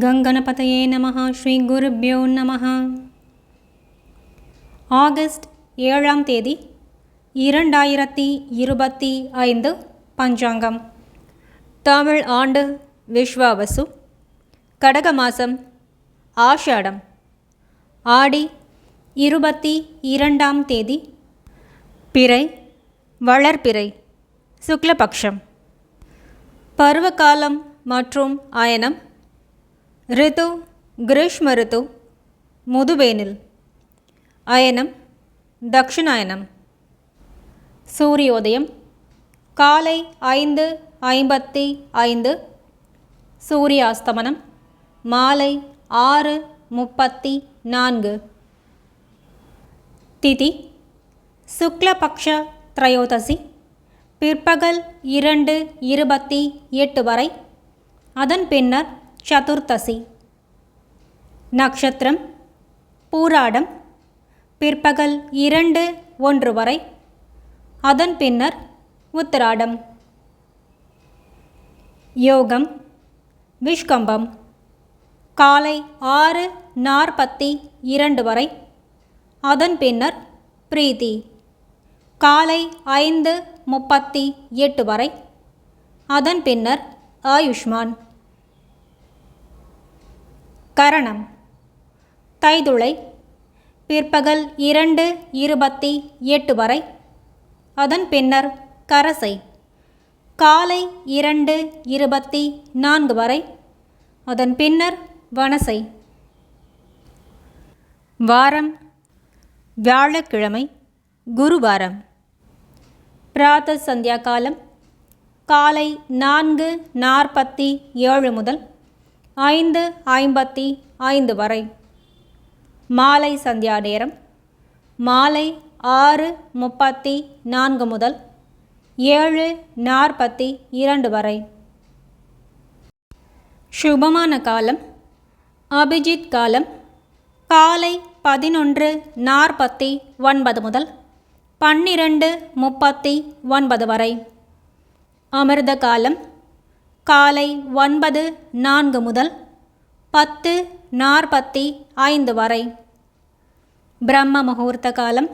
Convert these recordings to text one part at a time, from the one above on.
கங்கணபதையே நம ஸ்ரீ குருப்யோ நம ஆகஸ்ட் ஏழாம் தேதி இரண்டாயிரத்தி இருபத்தி ஐந்து பஞ்சாங்கம். தமிழ் ஆண்டு விஸ்வாவசு கடக மாதம் ஆஷாடம். ஆடி இருபத்தி இரண்டாம் தேதி பிறை வளர்பிறை சுக்லபக்ஷம். பருவகாலம் மற்றும் அயனம் ரிது கிரீஷ்ம ரித்து முதுவேனில் அயனம் தக்ஷிணாயனம். சூரியோதயம் காலை ஐந்து ஐம்பத்தி ஐந்து. சூரியாஸ்தமனம் மாலை ஆறு முப்பத்தி நான்கு. திதி சுக்லபக்ஷ திரையோதசி பிற்பகல் இரண்டு இருபத்தி எட்டு வரை. அதன் பின்னர் சதுர்த்தசி நட்சத்திரம் பூராடம் பிற்பகல் இரண்டு ஒன்று வரை. அதன் பின்னர் உத்திராடம். யோகம் விஷ்கம்பம். காலை ஆறு நாற்பத்தி இரண்டு வரை. அதன் பின்னர் பிரீதி காலை ஐந்து முப்பத்தி எட்டு வரை. அதன் பின்னர் ஆயுஷ்மான். கரணம். தைதுளை பிற்பகல் இரண்டு இருபத்தி எட்டு வரை. அதன் பின்னர் கரசை காலை இரண்டு இருபத்தி நான்கு வரை. அதன் பின்னர் வனசை. வாரம் வியாழக்கிழமை குருவாரம். பிராத சந்தியா காலம் காலை நான்கு நாற்பத்தி ஏழு முதல் ஐந்து ஐம்பத்தி ஐந்து வரை. மாலை சந்தியா நேரம். மாலை ஆறு முப்பத்தி நான்கு முதல் ஏழு நாற்பத்தி இரண்டு வரை. சுபமான காலம். அபிஜித் காலம். காலை பதினொன்று நாற்பத்தி ஒன்பது முதல் பன்னிரண்டு முப்பத்தி ஒன்பது வரை. அமிர்த காலம். காலை ஒன்பது நான்கு முதல் பத்து நாற்பத்தி ஐந்து வரை. பிரம்ம முகூர்த்த காலம்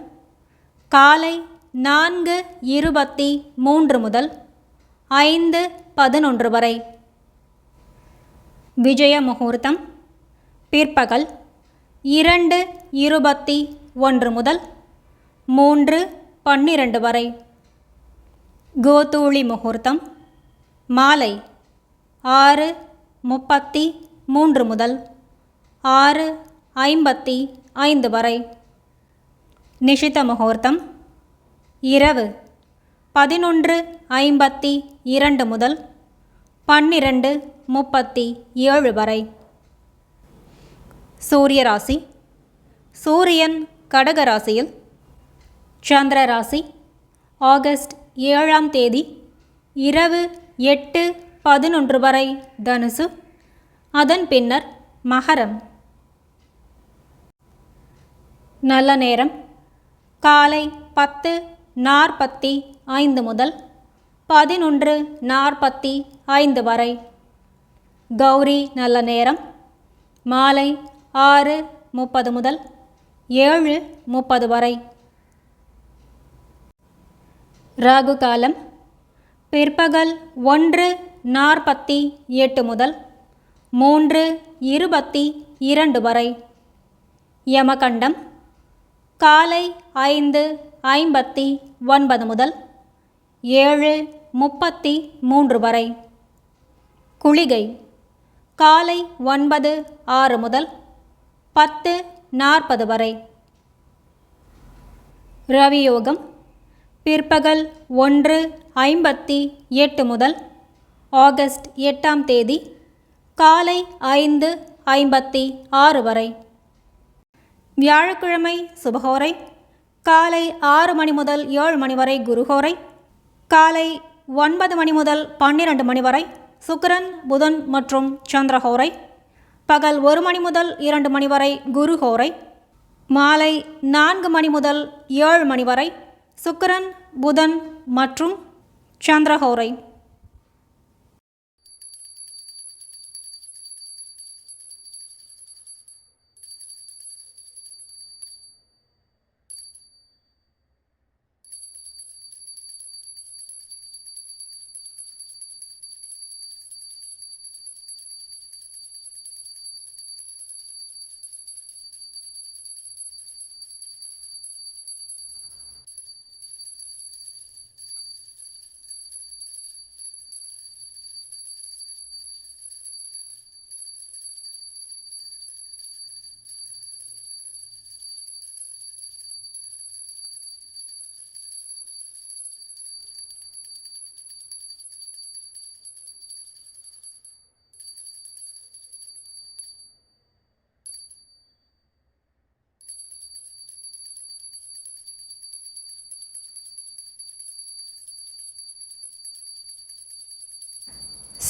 காலை நான்கு இருபத்தி மூன்று முதல் ஐந்து பதினொன்று வரை. விஜய முகூர்த்தம் பிற்பகல் இரண்டு இருபத்தி ஒன்று முதல் மூன்று பன்னிரண்டு வரை. கோதூளி முகூர்த்தம் மாலை ஆறு முப்பத்தி மூன்று முதல் ஆறு ஐம்பத்தி ஐந்து வரை. நிஷித முகூர்த்தம் இரவு பதினொன்று ஐம்பத்தி இரண்டு முதல் பன்னிரண்டு முப்பத்தி ஏழு வரை. சூரிய ராசி சூரியன் கடக ராசியில் சந்திர ராசி ஆகஸ்ட் ஏழாம் தேதி இரவு எட்டு பதினொன்று வரை. தனுசு. அதன் பின்னர் மகரம். நல்ல நேரம். காலை பத்து நாற்பத்தி ஐந்து முதல் பதினொன்று நாற்பத்தி ஐந்து வரை. கௌரி நல்ல நேரம். மாலை ஆறு முப்பது முதல் ஏழு முப்பது வரை. ராகு காலம். பிற்பகல் ஒன்று நாற்பத்தி எட்டு முதல் மூன்று இருபத்தி இரண்டு வரை. யமகண்டம் காலை ஐந்து ஐம்பத்தி ஒன்பது முதல் ஏழு முப்பத்தி மூன்று வரை. குளிகை காலை ஒன்பது ஆறு முதல் பத்து நாற்பது வரை. ரவியோகம் பிற்பகல் ஒன்று ஐம்பத்தி எட்டு முதல் ஆகஸ்ட் எட்டாம் தேதி காலை ஐந்து ஐம்பத்தி ஆறு வரை. வியாழக்கிழமை சுபகோரை காலை ஆறு மணி முதல் ஏழு மணி வரை குருஹோரை காலை ஒன்பது மணி முதல் பன்னிரண்டு மணி வரை சுக்கரன் புதன் மற்றும் சந்திரஹோரை பகல் ஒரு மணி முதல் இரண்டு மணி வரை குருஹோரை மாலை நான்கு மணி முதல் ஏழு மணி வரை சுக்கரன் புதன் மற்றும் சந்திரஹோரை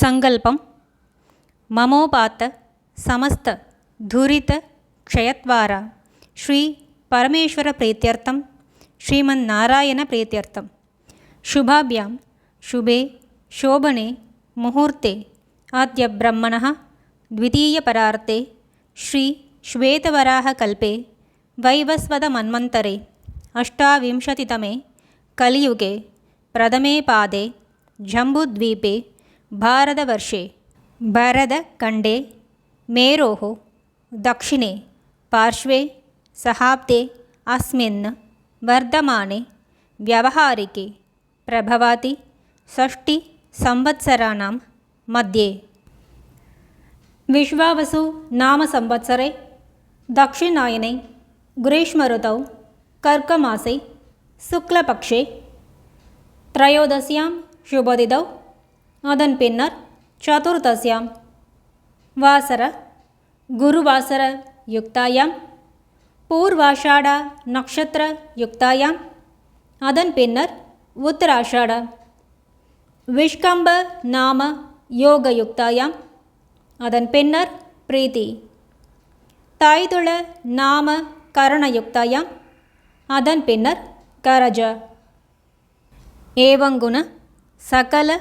सङ्कल्पं ममोपात समस्तधुरितक्षयत्वारा श्रीपरमेश्वरप्रीत्यर्थं श्रीमन्नारायणप्रीत्यर्थं शुभाभ्यां शुभे शोभने मुहूर्ते आद्य ब्रह्मणः द्वितीयपरार्ते श्रीश्वेतवराहकल्पे वैवस्वतमन्वन्तरे अष्टाविंशतितमे कलियुगे प्रथमे पादे जम्बुद्वीपे भारतवर्षे भरतखण्डे मेरोः दक्षिणे पार्श्वे सहाब्दे अस्मिन् वर्धमाने व्यवहारिके प्रभवति षष्टिसंवत्सराणां मध्ये। विश्वावसु नामसंवत्सरे दक्षिणायने ग्रीष्मऋतौ कर्कमासे शुक्लपक्षे त्रयोदश्यां शुभदिदौ அதன் பின்னர் சதுர்தசியாம் வாசர குருவாசர யுக்தாயாம் பூர்வாஷாடா நக்ஷத்திர யுக்தாயாம் அதன் பின்னர் உத்தராஷாடா விஷ்கம்ப நாம யோக யுக்தாயாம் அதன் பின்னர் பிரீத்தி. தாய்துள நாம கரணயுக்தாயாம் அதன் பின்னர் கரஜ. ஏவங்குண சகல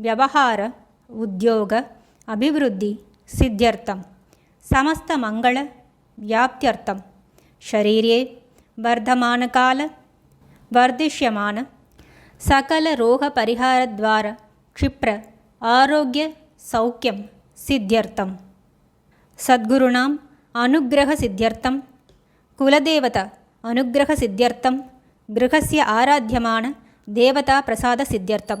ವ್ಯವಹಾರ ಉದ್ಯೋಗ ಅಭಿವೃದ್ಧಿ ಸಿದ್ಧ್ಯರ್ಥಂ ಸಮಸ್ತ ಮಂಗಳ ವ್ಯಾಪ್ತ್ಯರ್ಥಂ ಶರೀರೇ ವರ್ಧಮಾನಕಾಲ ವರ್ಧಿಷ್ಯಮಾನ ಸಕಲ ರೋಗ ಪರಿಹಾರದ್ವಾರ ಕ್ಷಿಪ್ರ ಆರೋಗ್ಯ ಸೌಖ್ಯಂ ಸಿದ್ಧ್ಯರ್ಥಂ ಸದ್ಗುರುಣಾಂ ಅನುಗ್ರಹ ಸಿದ್ಧ್ಯರ್ಥಂ ಕುಲದೇವತ ಅನುಗ್ರಹ ಸಿದ್ಧ್ಯರ್ಥಂ ಗೃಹಸ್ಯ ಆರಾಧ್ಯಮಾನ ದೇವತಾ ಪ್ರಸಾದ ಸಿದ್ಧ್ಯರ್ಥಂ